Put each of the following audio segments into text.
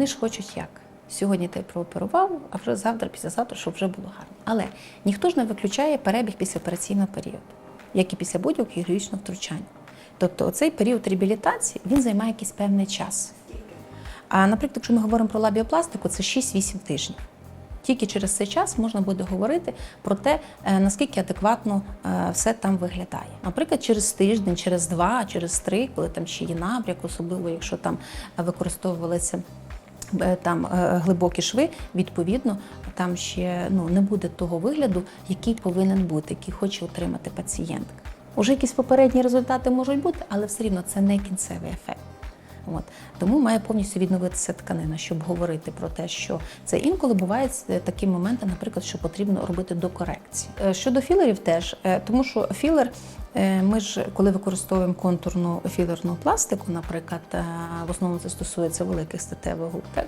Вони ж хочуть як? Сьогодні ти прооперував, а вже завтра, післязавтра, щоб вже було гарно. Але ніхто ж не виключає перебіг післяопераційного періоду, як і після будь-якого хірургічного втручання. Тобто оцей період реабілітації він займає якийсь певний час. А наприклад, якщо ми говоримо про лабіопластику, це 6-8 тижнів. Тільки через цей час можна буде говорити про те, е, наскільки адекватно е, все там виглядає. Наприклад, через тиждень, через два, через три, коли там ще є набряк, особливо якщо там використовувалися е, там е, глибокі шви, відповідно, там ще ну, не буде того вигляду, який повинен бути, який хоче отримати пацієнтка. Уже якісь попередні результати можуть бути, але все рівно це не кінцевий ефект. От. Тому має повністю відновитися тканина, щоб говорити про те, що це інколи бувають е, такі моменти, наприклад, що потрібно робити докорекції. Е, Щодо філерів, теж е, тому що філер, е, ми ж коли використовуємо контурну філерну пластику, наприклад, е, в основному це стосується великих статевих губ. Так?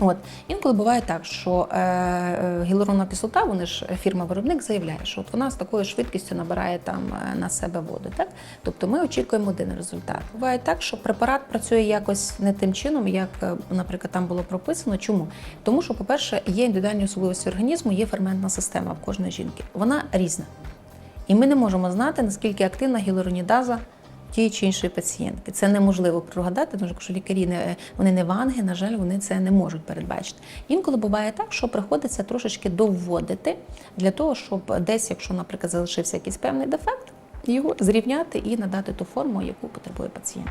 От інколи буває так, що е, е, кислота, вони ж е, фірма-виробник заявляє, що от вона з такою швидкістю набирає там е, на себе воду. Так, тобто ми очікуємо один результат. Буває так, що препарат працює якось не тим чином, як, е, наприклад, там було прописано. Чому? Тому що, по-перше, є індивідуальні особливості організму, є ферментна система в кожної жінки. Вона різна. І ми не можемо знати, наскільки активна гіалуронідаза тієї чи іншої пацієнтки. Це неможливо прогадати, тому що лікарі не вони не ванги, на жаль, вони це не можуть передбачити. Інколи буває так, що приходиться трошечки доводити для того, щоб десь, якщо, наприклад, залишився якийсь певний дефект, його зрівняти і надати ту форму, яку потребує пацієнт.